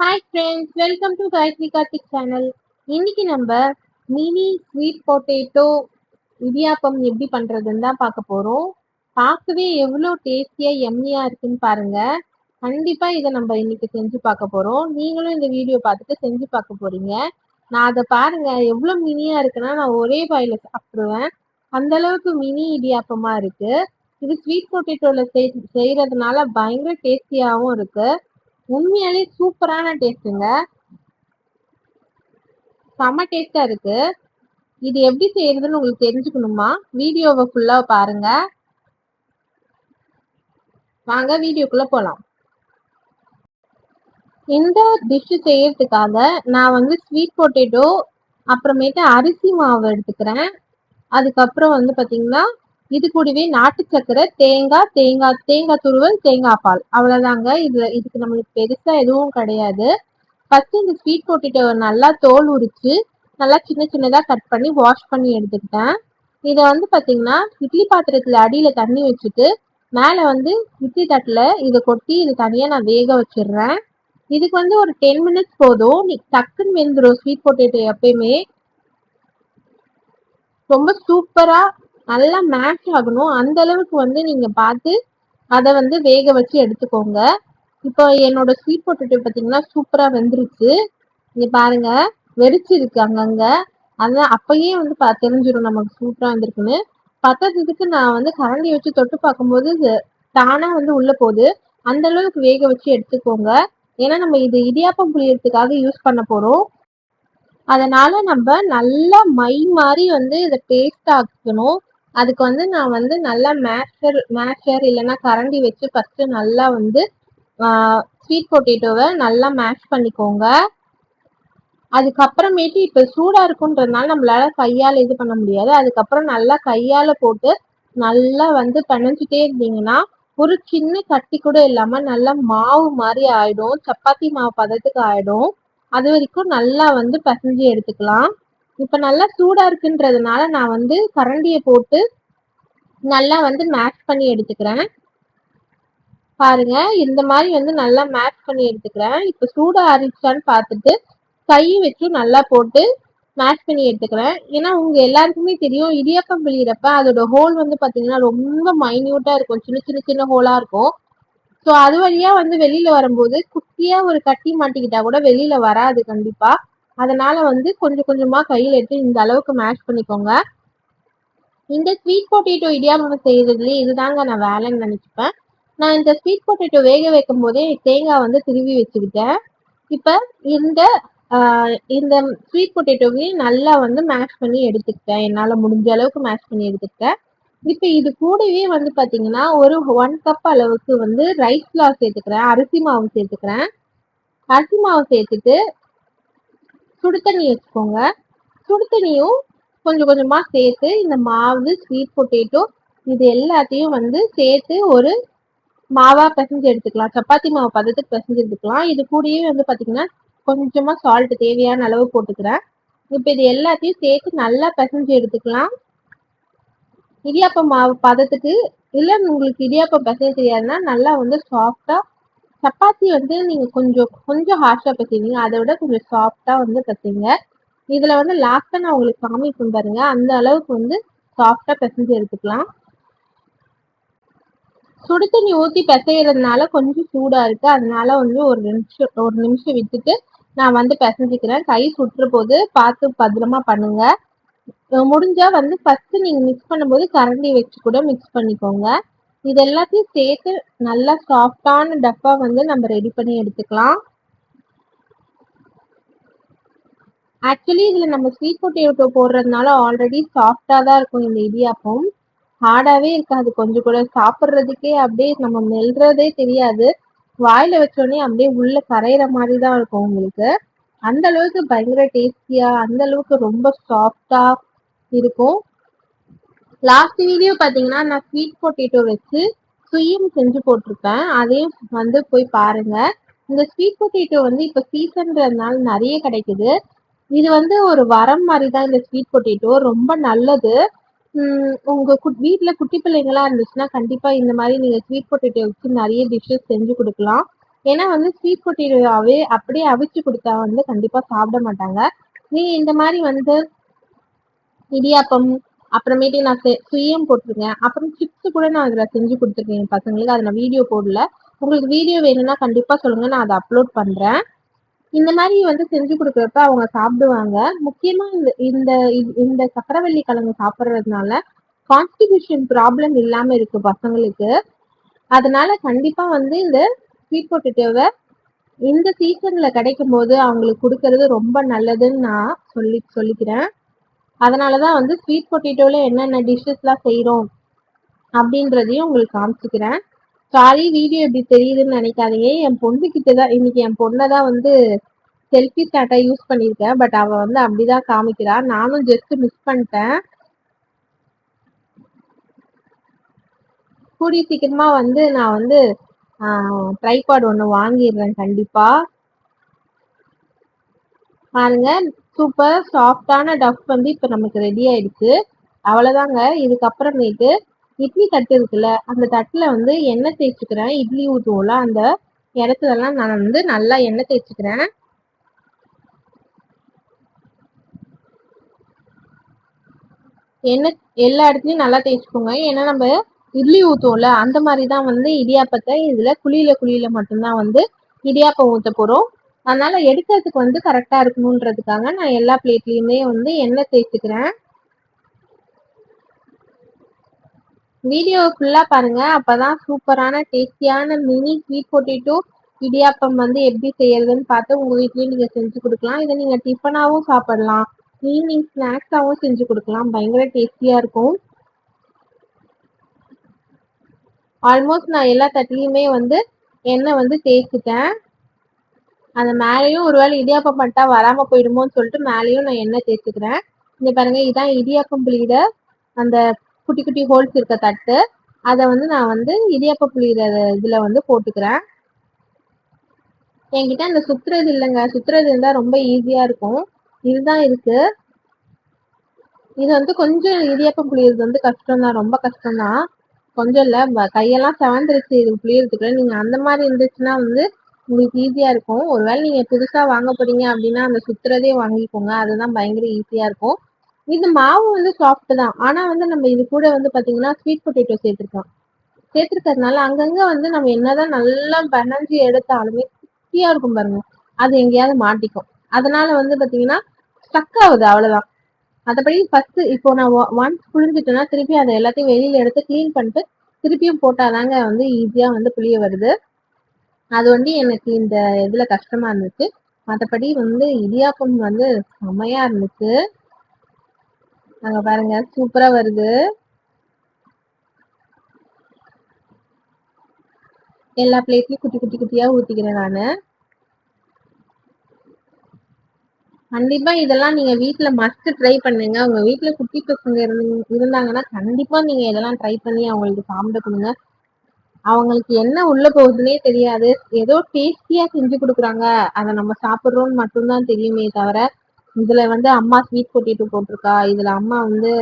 Hi friends welcome to Gayathri Karthik channel இன்னைக்கு நம்ம mini sweet potato idiyappam எப்படி பண்ணுறதுன்னு தான் பார்க்க போகிறோம் பார்க்கவே எவ்வளோ டேஸ்டியாக எம்மியாக இருக்குன்னு பாருங்கள் கண்டிப்பாக இதை நம்ம இன்னைக்கு செஞ்சு பார்க்க போகிறோம் நீங்களும் இந்த வீடியோ பார்த்துட்டு செஞ்சு பார்க்க போகிறீங்க நான் அதை பாருங்கள் எவ்வளோ மினியாக இருக்குன்னா நான் ஒரே வாயில் சாப்பிடுவேன். அந்த அளவுக்கு மினி இடியாப்பமாக இருக்குது இது ஸ்வீட் பொட்டேட்டோவில் செய் செய்கிறதுனால பயங்கர டேஸ்டியாகவும் இருக்குது உண்மையாலே சூப்பரான டேஸ்ட்டுங்க செம்ம டேஸ்டா இருக்கு. இது எப்படி செய்யறதுன்னு உங்களுக்கு தெரிஞ்சுக்கணுமா? வீடியோவை ஃபுல்லா பாருங்க. வாங்க வீடியோக்குள்ள போலாம். இந்த டிஷ் செய்யறதுக்காக நான் வந்து ஸ்வீட் பொட்டேட்டோ அப்புறமேட்டு அரிசி மாவு எடுத்துக்கிறேன். அதுக்கப்புறம் வந்து பாத்தீங்கன்னா இது கூடவே நாட்டு சக்கரை தேங்காய் தேங்காய் தேங்காய் துருவல் தேங்காய் பால். அவ்வளவுதாங்க. இது இதுக்கு நம்மளுக்கு பெருசா எதுவும் கிடையாது. ஃபர்ஸ்ட் இந்த ஸ்வீட் பொட்டேட்டோ நல்லா தோல் உரிச்சு நல்லா சின்ன சின்னதா கட் பண்ணி வாஷ் பண்ணி எடுத்துக்கிட்டேன். இதை வந்து பாத்தீங்கன்னா இட்லி பாத்திரத்துல அடியில தண்ணி வச்சுட்டு மேல வந்து இட்லி தட்டுல இதை கொட்டி இது தனியா நான் வேக வச்சிடுறேன். இதுக்கு வந்து ஒரு டென் மினிட்ஸ் போதும். நீ டக்குன்னு வெந்துடும் ஸ்வீட் பொட்டேட்டோ எப்பயுமே. ரொம்ப சூப்பரா நல்லா மேட்ச் ஆகணும். அந்த அளவுக்கு வந்து நீங்க பார்த்து அதை வந்து வேக வச்சு எடுத்துக்கோங்க. இப்போ என்னோட ஸ்வீட் பொட்டேட்டோ பார்த்தீங்கன்னா சூப்பரா வெந்துருச்சு. இங்க பாருங்க வெடிச்சிருக்கு அங்கங்க. அதான் அப்பயே வந்து பா தெரிஞ்சிடும் நமக்கு சூப்பரா வந்திருக்குன்னு. பத்தத்துக்கு நான் வந்து கரண்டி வச்சு தொட்டு பார்க்கும்போது தானா வந்து உள்ள போகுது. அந்த அளவுக்கு வேக வச்சு எடுத்துக்கோங்க. ஏன்னா நம்ம இது இடியாப்பம் புளியறதுக்காக யூஸ் பண்ண போறோம். அதனால நம்ம நல்லா மை மாதிரி வந்து இதை பேஸ்ட் ஆக்கணும். அதுக்கு வந்து நான் வந்து நல்லா மேஷர் மேஷர் இல்லைன்னா கரண்டி வச்சு ஃபர்ஸ்ட் நல்லா வந்து ஸ்வீட் பொட்டேட்டோவை நல்லா மேஷ் பண்ணிக்கோங்க. அதுக்கப்புறமேட்டு இப்ப சூடா இருக்குன்றதுனால நம்மளால கையால இது பண்ண முடியாது. அதுக்கப்புறம் நல்லா கையால போட்டு நல்லா வந்து பிணைஞ்சிட்டே இருந்தீங்கன்னா ஒரு சின்ன கட்டி கூட இல்லாம நல்லா மாவு மாதிரி ஆயிடும். சப்பாத்தி மாவு பதத்துக்கு ஆயிடும். அது வரைக்கும் நல்லா வந்து பிசைஞ்சு எடுத்துக்கலாம். இப்ப நல்லா சூடா இருக்குன்றதுனால நான் வந்து கரண்டிய போட்டு நல்லா வந்து மேட்ச் பண்ணி எடுத்துக்கிறேன். பாருங்க இந்த மாதிரி வந்து நல்லா மேட்ச் பண்ணி எடுத்துக்கிறேன். இப்ப சூடா ஆறிச்சான்னு பார்த்துட்டு கையை வச்சு நல்லா போட்டு மேட்ச் பண்ணி எடுத்துக்கிறேன். ஏன்னா உங்க எல்லாருக்குமே தெரியும் இடியாப்பம் பிழியிறப்ப அதோட ஹோல் வந்து பாத்தீங்கன்னா ரொம்ப மைன்யூட்டா இருக்கும். சின்ன சின்ன சின்ன ஹோலா இருக்கும். ஸோ அது வழியா வந்து வெளியில வரும்போது குட்டியா ஒரு கட்டி மாட்டிக்கிட்டா கூட வெளியில வராது கண்டிப்பா. அதனால வந்து கொஞ்சம் கொஞ்சமா கையில் எடுத்து இந்த அளவுக்கு மேஷ் பண்ணிக்கோங்க. இந்த ஸ்வீட் பொட்டேட்டோ இடியாமல் செய்யறதுலயே இதுதாங்க நான் வேலைன்னு நினைச்சுப்பேன். நான் இந்த ஸ்வீட் பொட்டேட்டோ வேக வைக்கும் போதே தேங்காய் வந்து திருவி வச்சுக்கிட்டேன். இப்போ இந்த இந்த ஸ்வீட் பொட்டேட்டோவையும் நல்லா வந்து மேஷ் பண்ணி எடுத்துக்கிட்டேன். என்னால் முடிஞ்ச அளவுக்கு மேஷ் பண்ணி எடுத்துக்கிட்டேன். இப்போ இது கூடவே வந்து பார்த்தீங்கன்னா ஒரு ஒன் கப் அளவுக்கு வந்து ரைஸ் ஃப்ளார் சேர்த்துக்கிறேன். அரிசி மாவு சேர்த்துக்கிறேன். அரிசி மாவு சேர்த்துட்டு சுடு தண்ணி வச்சுக்கோங்க. சுடு தண்ணியும் கொஞ்சம் கொஞ்சமாக சேர்த்து இந்த மாவு ஸ்வீட் பொட்டேட்டோ இது எல்லாத்தையும் வந்து சேர்த்து ஒரு மாவா பிசைஞ்சு எடுத்துக்கலாம். சப்பாத்தி மாவு பதத்துக்கு பிசைஞ்சு எடுத்துக்கலாம். இது கூடயே வந்து பார்த்தீங்கன்னா கொஞ்சமாக சால்ட் தேவையான அளவு போட்டுக்கிறேன். இப்போ இது எல்லாத்தையும் சேர்த்து நல்லா பிசைஞ்சு எடுத்துக்கலாம். இடியாப்பம் மாவு பதத்துக்கு இல்லை உங்களுக்கு இடியாப்பம் பிசைய தெரியாதுன்னா நல்லா வந்து சாஃப்டாக சப்பாத்தி வந்து நீங்க கொஞ்சம் கொஞ்சம் ஹார்ஷா பிசைவீங்க. அதை விட கொஞ்சம் சாஃப்டா வந்து பிசைங்க. இதுல வந்து லாஸ்டா நான் உங்களுக்கு காமிக்கும் பாருங்க. அந்த அளவுக்கு வந்து சாஃப்டா பிசைஞ்சு எடுத்துக்கலாம். சுடு தண்ணி ஊற்றி பிசைறதுனால கொஞ்சம் சூடா இருக்கு. அதனால வந்து ஒரு நிமிஷம் ஒரு நிமிஷம் விட்டுட்டு நான் வந்து பிசைஞ்சிக்கிறேன். கை சுட்டுற போது பார்த்து பத்திரமா பண்ணுங்க. முடிஞ்சா வந்து ஃபர்ஸ்ட் நீங்க மிக்ஸ் பண்ணும்போது கரண்டி வச்சு கூட மிக்ஸ் பண்ணிக்கோங்க. இது எல்லாத்தையும் சேர்த்து நல்லா சாஃப்டான டப்பா வந்து நம்ம ரெடி பண்ணி எடுத்துக்கலாம். ஆக்சுவலி இதுல நம்ம ஸ்வீட் பொட்டேட்டோ போடுறதுனால ஆல்ரெடி சாஃப்டா தான் இருக்கும் இந்த இடியாப்பம். ஹார்டாவே இருக்காது. கொஞ்சம் கூட சாப்பிட்றதுக்கே அப்படியே நம்ம மெல்றதே தெரியாது. வாயில வச்சோடனே அப்படியே உள்ள கரையிற மாதிரி தான் இருக்கும் உங்களுக்கு. அந்த அளவுக்கு பயங்கர டேஸ்டியா அந்த அளவுக்கு ரொம்ப சாஃப்டா இருக்கும். லாஸ்ட் வீடியோ பாத்தீங்கன்னா நான் ஸ்வீட் பொட்டேட்டோ வச்சு சுயம் செஞ்சு போட்டிருப்பேன். அதையும் வந்து போய் பாருங்க. இந்த ஸ்வீட் பொட்டேட்டோ வந்து இப்ப சீசன்றதுனால நிறைய கிடைக்குது. இது வந்து ஒரு வரம் மாதிரி தான் இந்த ஸ்வீட் பொட்டேட்டோ ரொம்ப நல்லது. உங்க வீட்டுல குட்டி பிள்ளைங்களா இருந்துச்சுன்னா கண்டிப்பா இந்த மாதிரி நீங்க ஸ்வீட் பொட்டேட்டோ வச்சு நிறைய டிஷ்ஷஸ் செஞ்சு கொடுக்கலாம். ஏன்னா வந்து ஸ்வீட் பொட்டேட்டோவே அப்படியே அவிச்சு கொடுத்தா வந்து கண்டிப்பா சாப்பிட மாட்டாங்க. நீங்க இந்த மாதிரி வந்து இடியாப்பம் அப்புறமேட்டு நான் சுயம் போட்டிருக்கேன். அப்புறம் சிப்ஸ் கூட நான் அதில் செஞ்சு கொடுத்துருக்கேன் என் பசங்களுக்கு. அதை நான் வீடியோ போடல. உங்களுக்கு வீடியோ வேணும்னா கண்டிப்பாக சொல்லுங்க. நான் அதை அப்லோட் பண்ணுறேன் இந்த மாதிரி வந்து செஞ்சு கொடுக்குறப்ப அவங்க சாப்பிடுவாங்க. முக்கியமாக இந்த இந்த இந்த சக்கரவள்ளி கிழங்கு சாப்பிட்றதுனால கான்ஸ்டிபியூஷன் ப்ராப்ளம் இல்லாமல் இருக்கு பசங்களுக்கு. அதனால கண்டிப்பாக வந்து இந்த ஸ்வீட் பொட்டேட்டோவை இந்த சீசன்ல கிடைக்கும் போது அவங்களுக்கு கொடுக்கறது ரொம்ப நல்லதுன்னு நான் சொல்லி சொல்லிக்கிறேன். அதனாலதான் வந்து ஸ்வீட் பொட்டேட்டோல என்னென்ன டிஷ்ஷஸ்லாம் செய்யறோம் அப்படின்றதையும் உங்களுக்கு காமிச்சுக்கிறேன். சாரி வீடியோ எப்படி தெரியுதுன்னு நினைக்காதீங்க. என் பொண்ணுக்கிட்ட தான் இன்னைக்கு என் பொண்ணை தான் வந்து செல்ஃபி ஸ்டாட்டா யூஸ் பண்ணியிருக்கேன். பட் அவ வந்து அப்படிதான் காமிக்கிறா. நானும் ஜஸ்ட் மிஸ் பண்ணிட்டேன். கூடிய சீக்கிரமா வந்து நான் வந்து ட்ரைபாட் ஒன்று வாங்கிடுறேன் கண்டிப்பா. பாருங்க சூப்பர் சாஃப்டான டஃப் வந்து இப்போ நமக்கு ரெடி ஆயிடுச்சு. அவ்வளோதாங்க இதுக்கப்புறமேட்டு இட்லி தட்டு இருக்குல்ல அந்த தட்டுல வந்து எண்ணெய் தேய்ச்சிக்கிறேன். இட்லி ஊற்றுவோம்ல அந்த இடத்துலலாம் நான் வந்து நல்லா எண்ணெய் தேய்ச்சிக்கிறேன். எண்ணெய் எல்லா இடத்துலயும் நல்லா தேய்ச்சிக்கோங்க. ஏன்னா நம்ம இட்லி ஊற்றுவோம்ல அந்த மாதிரி தான் வந்து இடியாப்பத்தை இதுல குழியில குழியில மட்டும்தான் வந்து இடியாப்பம் ஊற்ற போறோம். அதனால எடுக்கிறதுக்கு வந்து கரெக்டா இருக்கணுன்றதுக்காக நான் எல்லா பிளேட்லயுமே வந்து எண்ணெய் தேய்ச்சிக்கிறேன். வீடியோ ஃபுல்லா பாருங்க. அப்பதான் சூப்பரான டேஸ்டியான மினி ஸ்வீட் பொட்டேட்டோ இடியாப்பம் வந்து எப்படி செய்யறதுன்னு பார்த்து உங்க வீட்லயும் நீங்க செஞ்சு கொடுக்கலாம். இதை நீங்க டிஃபனாவும் சாப்பிடலாம். ஈவினிங் ஸ்நாக்ஸாவும் செஞ்சு கொடுக்கலாம். பயங்கர டேஸ்டியா இருக்கும். ஆல்மோஸ்ட் நான் எல்லா தட்டிலையுமே வந்து எண்ணெய் வந்து தேய்ச்சிட்டேன். அந்த மேலேயும் ஒருவேளை இடியாப்பம் பண்ணிட்டா வராம போயிடுமோன்னு சொல்லிட்டு மேலேயும் நான் எண்ணெய் தேய்ச்சிக்கிறேன். இங்க பாருங்க இதான் இடியாப்பம் புளியிட அந்த குட்டி குட்டி ஹோல்ஸ் இருக்க தட்டு. அதை வந்து நான் வந்து இடியாப்ப புளியிற இதுல வந்து போட்டுக்கிறேன். என்கிட்ட அந்த சுத்துறது இல்லைங்க. சுத்துறது இருந்தா ரொம்ப ஈஸியா இருக்கும். இதுதான் இருக்கு. இது வந்து கொஞ்சம் இடியாப்பம் புளியறது வந்து கஷ்டம் தான் ரொம்ப கஷ்டம் தான் கொஞ்சம் இல்ல கையெல்லாம் செவந்துருச்சு இது புளியறதுக்குள்ள. நீங்க அந்த மாதிரி இருந்துச்சுன்னா வந்து உங்களுக்கு ஈஸியா இருக்கும். ஒருவேளை நீங்க புதுசா வாங்க போறீங்க அப்படின்னா அந்த சுத்துறதே வாங்கிக்கோங்க. அதுதான் பயங்கர ஈஸியா இருக்கும். இது மாவு வந்து சாஃப்ட் தான். ஆனா வந்து நம்ம இது கூட வந்து பாத்தீங்கன்னா ஸ்வீட் பொட்டேட்டோ சேர்த்துருக்கோம் சேர்த்துருக்கறதுனால அங்கங்க வந்து நம்ம என்னதான் நல்லா பனஞ்சு எடுத்தாலுமே குட்டியா இருக்கும் பாருங்க. அது எங்கேயாவது மாட்டிக்கும். அதனால வந்து பாத்தீங்கன்னா ஸ்டக் ஆகுது அவ்வளவுதான். மற்றபடி ஃபர்ஸ்ட் இப்போ நான் ஒன்ஸ் புழிஞ்சிட்டேன்னா திருப்பி அதை எல்லாத்தையும் வெளியில எடுத்து கிளீன் பண்ணிட்டு திருப்பியும் போட்டாதாங்க வந்து ஈஸியா வந்து புளிய வருது. அது வந்து எனக்கு இந்த இதுல கஷ்டமா இருந்துச்சு. மற்றபடி வந்து இடியாப்பம் வந்து செமையா இருந்துச்சு. அங்க பாருங்க சூப்பரா வருது. எல்லா பிளேட்லயும் குட்டி குட்டி குட்டியா ஊத்திக்கிறேன் நானு. கண்டிப்பா இதெல்லாம் நீங்க வீட்ல மஸ்ட் ட்ரை பண்ணுங்க. உங்க வீட்டுல குட்டி பசங்க இருந்தாங்கன்னா கண்டிப்பா நீங்க இதெல்லாம் ட்ரை பண்ணி அவங்களுக்கு சாப்பிட கொடுங்க. அவங்களுக்கு என்ன உள்ள போகுதுன்னே தெரியாது. ஏதோ டேஸ்டியா செஞ்சு கொடுக்குறாங்க. அதை நம்ம சாப்பிடுறோம்னு மட்டும்தான் தெரியுமே தவிர இதுல வந்து அம்மா ஸ்வீட் பொட்டேட்டோ போட்டிருக்கா இதுல அம்மா வந்து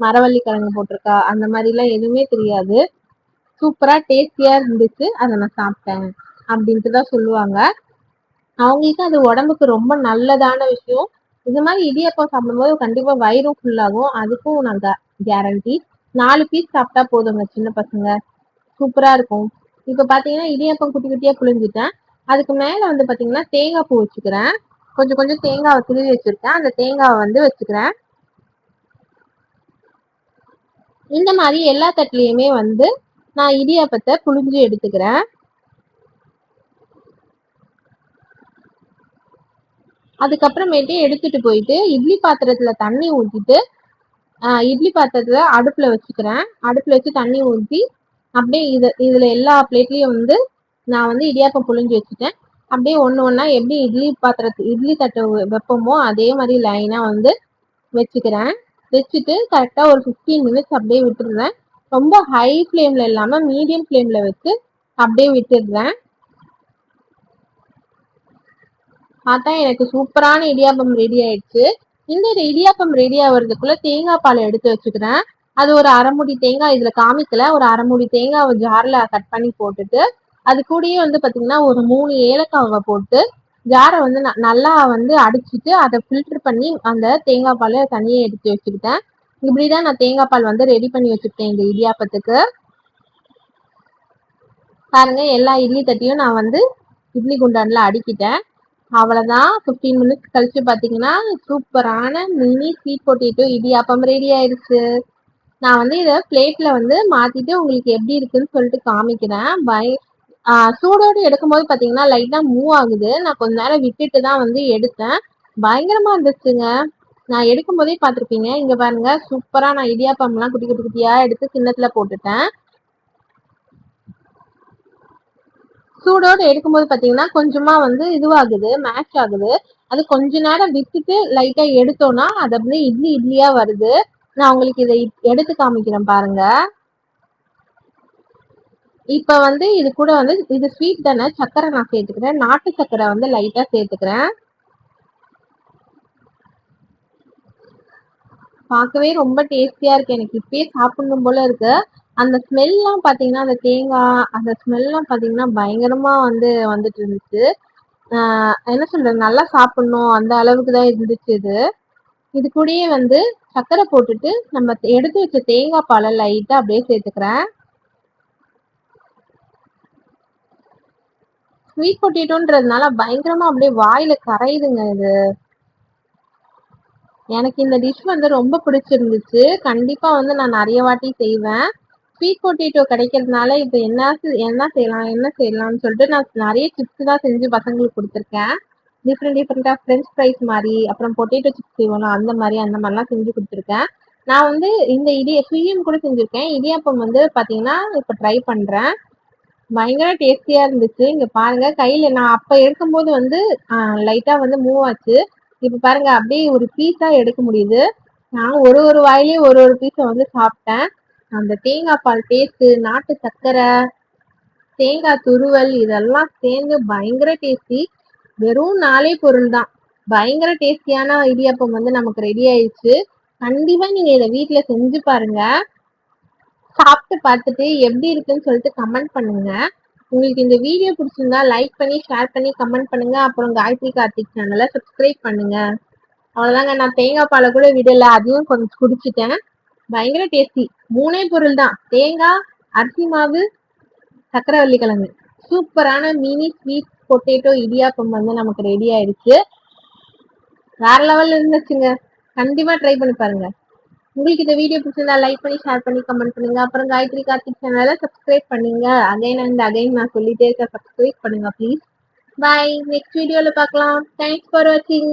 மரவள்ளி கிழங்கு போட்டிருக்கா அந்த மாதிரி எல்லாம் எதுவுமே தெரியாது. சூப்பரா டேஸ்டியா இருந்துச்சு. அதை நான் சாப்பிட்டேன் அப்படின்ட்டு தான் சொல்லுவாங்க. அவங்களுக்கு அது உடம்புக்கு ரொம்ப நல்லதான விஷயம். இது மாதிரி இடியப்பம் சாப்பிடும்போது கண்டிப்பா வயிறும் ஃபுல்லாகும் அதுக்கும் நான் கேரண்டி நாலு பீஸ் சாப்பிட்டா போதுங்க சின்ன பசங்க. சூப்பரா இருக்கும். இப்ப பாத்தீங்கன்னா இடியப்பம் குட்டி குட்டியா புழிஞ்சிட்டேன். அதுக்கு மேல வந்து பாத்தீங்கன்னா தேங்காய் பூ வச்சுக்கிறேன். கொஞ்சம் கொஞ்சம் தேங்காவை துருவி வச்சிருக்கேன். அந்த தேங்காவை வந்து வச்சுக்கிறேன். இந்த மாதிரி எல்லா தட்டுலயுமே வந்து நான் இடியாப்பத்தை புழிஞ்சு எடுத்துக்கிறேன். அதுக்கப்புறமேட்டு எடுத்துட்டு போயிட்டு இட்லி பாத்திரத்துல தண்ணி ஊற்றிட்டு இட்லி பாத்திரத்துல அடுப்புல வச்சுக்கிறேன். அடுப்புல வச்சு தண்ணி ஊற்றி அப்படியே இது இதுல எல்லா பிளேட்லயும் வந்து நான் வந்து இடியாப்பம் புழிஞ்சு வச்சுட்டேன். அப்படியே ஒன்று ஒன்றா எப்படி இட்லி பாத்திரத்து இட்லி தட்டை வைப்போமோ அதே மாதிரி லைனாக வந்து வச்சுக்கிறேன். வச்சுட்டு கரெக்டாக ஒரு ஃபிஃப்டீன் மினிட்ஸ் அப்படியே விட்டுடுறேன் ரொம்ப ஹை ஃப்ளேமில் இல்லாமல் மீடியம் ஃப்ளேமில் வச்சு அப்படியே விட்டுடுறேன். பார்த்தா எனக்கு சூப்பரான இடியாப்பம் ரெடி ஆயிடுச்சு. இந்த இடியாப்பம் ரெடி ஆகிறதுக்குள்ளே தேங்காய் பால் எடுத்து வச்சுக்கிறேன். அது ஒரு அரைமுடி தேங்காய் இதுல காமிக்கல. ஒரு அரைமுடி தேங்காய் ஜார்ல கட் பண்ணி போட்டுட்டு அது கூடயே வந்து பாத்தீங்கன்னா ஒரு மூணு ஏலக்காவை போட்டு ஜாரை வந்து ந- நல்லா வந்து அடிச்சுட்டு அதை ஃபில்டர் பண்ணி அந்த தேங்காய் பால் தனியாக எடுத்து வச்சுக்கிட்டேன். இப்படிதான் நான் தேங்காய் பால் வந்து ரெடி பண்ணி வச்சுக்கிட்டேன் இந்த இடியாப்பத்துக்கு. பாருங்க எல்லா இட்லி தட்டியும் நான் வந்து இட்லி குண்டான்ல அடிக்கிட்டேன். அவ்வளவுதான். 15 மினிட்ஸ் கழிச்சு பாத்தீங்கன்னா சூப்பரான mini sweet potato idiyappam ready ஆயிடுச்சு நான் வந்து இதை பிளேட்ல வந்து மாத்திட்டு உங்களுக்கு எப்படி இருக்குன்னு சொல்லிட்டு காமிக்கிறேன். பய சூடோடு எடுக்கும்போது பார்த்தீங்கன்னா லைட்டாக மூவ் ஆகுது. நான் கொஞ்ச நேரம் விட்டுட்டு தான் வந்து எடுத்தேன். பயங்கரமாக இருந்துச்சுங்க. நான் எடுக்கும் போதே பார்த்துருப்பீங்க இங்கே பாருங்க சூப்பராக நான் இடியாப்பம்லாம் குட்டி குட்டி குட்டியாக எடுத்து சின்னத்தில் போட்டுட்டேன். சூடோடு எடுக்கும்போது பார்த்தீங்கன்னா கொஞ்சமாக வந்து இதுவாகுது மேட்ச் ஆகுது. அது கொஞ்ச நேரம் விட்டுட்டு லைட்டாக எடுத்தோம்னா அது அப்படியே இட்லி இட்லியாக வருது. நான் உங்களுக்கு இதை எடுத்து காமிக்கிறேன் பாருங்க. இப்ப வந்து இது கூட வந்து இது ஸ்வீட் தானே? சக்கரை நான் சேர்த்துக்கிறேன். நாட்டு சக்கரை வந்து லைட்டா சேர்த்துக்கிறேன். பார்க்கவே ரொம்ப டேஸ்டியா இருக்கு. எனக்கு இப்பயே சாப்பிடணும் போல இருக்கு. அந்த ஸ்மெல்லாம் பாத்தீங்கன்னா அந்த தேங்காய் அந்த ஸ்மெல்லாம் பாத்தீங்கன்னா பயங்கரமா வந்து வந்துட்டு இருந்துச்சு. என்ன சொல்றது? நல்லா சாப்பிடணும். அந்த அளவுக்கு தான் இருந்துச்சு இது. இது கூடயே வந்து சர்க்கரை போட்டுட்டு நம்ம எடுத்து வச்ச தேங்காய் பாலை லைட்டா அப்படியே சேர்த்துக்கிறேன். ஸ்வீட் பொட்டேட்டோன்றதுனால பயங்கரமா அப்படியே வாயில கரையுதுங்க இது. எனக்கு இந்த டிஷ் வந்து ரொம்ப பிடிச்சிருந்துச்சு. கண்டிப்பா வந்து நான் நிறைய வாட்டி செய்வேன். ஸ்வீட் பொட்டேட்டோ கிடைக்கிறதுனால இப்போ என்ன என்ன செய்யலாம் என்ன செய்யலாம்னு சொல்லிட்டு நான் நிறைய சிப்ஸ் தான் செஞ்சு பசங்களுக்கு கொடுத்துருக்கேன். டிஃப்ரெண்ட் டிஃப்ரெண்டா ஃப்ரெஞ்ச் ஃப்ரைஸ் மாதிரி அப்புறம் பொட்டேட்டோ சிப்ஸ் செய்வோம் அந்த மாதிரி அந்த மாதிரிலாம் செஞ்சு கொடுத்துருக்கேன். நான் வந்து இந்த இடிய சுயம் கூட செஞ்சிருக்கேன். இடியாப்பம் வந்து பாத்தீங்கன்னா இப்போ ட்ரை பண்றேன். பயங்கர டேஸ்டியா இருந்துச்சு. இங்க பாருங்க கையில நான் அப்ப எடுக்கும்போது வந்து லைட்டா வந்து மூவ் ஆச்சு. இப்ப பாருங்க அப்படியே ஒரு பீஸா எடுக்க முடியுது. நான் ஒரு ஒரு வாயிலையும் ஒரு ஒரு பீஸை வந்து சாப்பிட்டேன். அந்த தேங்காய் பால் டேஸ்ட் நாட்டு சர்க்கரை தேங்காய் துருவல் இதெல்லாம் சேர்ந்து பயங்கர டேஸ்டி வெறும் நாலே பொருள் தான். பயங்கர டேஸ்டியான இடியாப்பம் வந்து நமக்கு ரெடி ஆயிடுச்சு. கண்டிப்பா நீங்க இதை வீட்டுல செஞ்சு பாருங்க. சாப்பிட்டு பார்த்துட்டு எப்படி இருக்குன்னு சொல்லிட்டு கமெண்ட் பண்ணுங்க. உங்களுக்கு இந்த வீடியோ பிடிச்சிருந்தா லைக் பண்ணி ஷேர் பண்ணி கமெண்ட் பண்ணுங்க. அப்புறம் காயத்ரி கார்த்திக் சேனலை சப்ஸ்கிரைப் பண்ணுங்க. அவ்வளவுதாங்க. நான் தேங்காய் பாலை கூட விடல. அதையும் கொஞ்சம் குடிச்சிட்டேன். பயங்கர டேஸ்டி மூணே பொருள் தான். தேங்காய் அரிசி மாவு சக்கரவள்ளி கிழங்கு. சூப்பரான மினி ஸ்வீட் பொட்டேட்டோ இடியாப்பம் வந்து நமக்கு ரெடி ஆயிடுச்சு வேற லெவல்ல இருந்துச்சுங்க. கண்டிப்பா ட்ரை பண்ணி பாருங்க. உங்களுக்கு இந்த வீடியோ பிடிச்சிருந்தா லைக் பண்ணி ஷேர் பண்ணி கமெண்ட் பண்ணுங்க. அப்புறம் காயத்ரி கார்த்திக் சேனலை சப்ஸ்கிரைப் பண்ணுங்க. அகைன் அண்ட் அகைன் நான் சொல்லிட்டே இருக்க சப்ஸ்கிரைப் பண்ணுங்க ப்ளீஸ் பை நெக்ஸ்ட் வீடியோல பார்க்கலாம். தேங்க்ஸ் ஃபார் வாட்சிங்